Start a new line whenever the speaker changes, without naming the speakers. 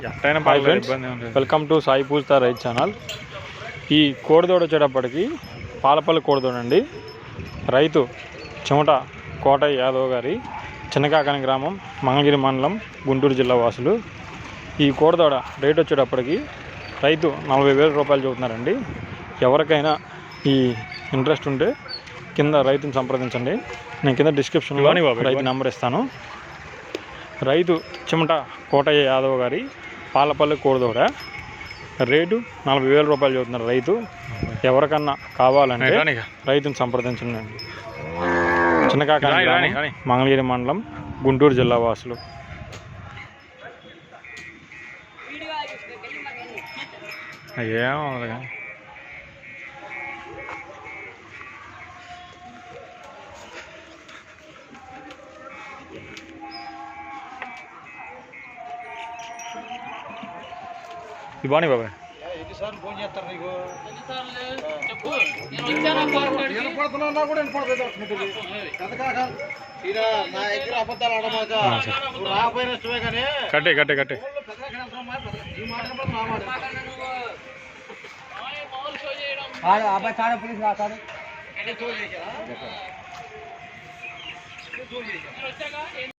Hi friends.
Welcome to Sai Pujitha రైతు channel ఈ కోడిదోడ వచ్చేటప్పటికి పాలపల్లి కోడిదోడ అండి. రైతు చెమట కోట యాదవ్ గారి చిన్నకాకని గ్రామం మంగళగిరి మండలం గుంటూరు జిల్లా వాసులు. ఈ కోడిదోడ రేట్ వచ్చేటప్పటికి రైతు నలభై వేల రూపాయలు చెబుతున్నారండి. ఎవరికైనా ఈ ఇంట్రెస్ట్ ఉంటే కింద రైతుని సంప్రదించండి. నేను కింద డిస్క్రిప్షన్లో రైతు. నెంబర్ ఇస్తాను. రైతు చిమట కోటయ్య యాదవ్ గారి పాలపల్లి కోడిదోడ రేటు నలభై వేల రూపాయలు చెబుతున్నారు రైతు. ఎవరికన్నా కావాలంటే. రైతుని సంప్రదించండి. చిన్నకాక. మంగళగిరి మండలం గుంటూరు జిల్లా వాసులు.
ఏమో
మాట
నువ్వు మామూలు షో చేయడం
అబ్బాయి తాడే పోలీసు రా తాడే
నేను వచ్చాక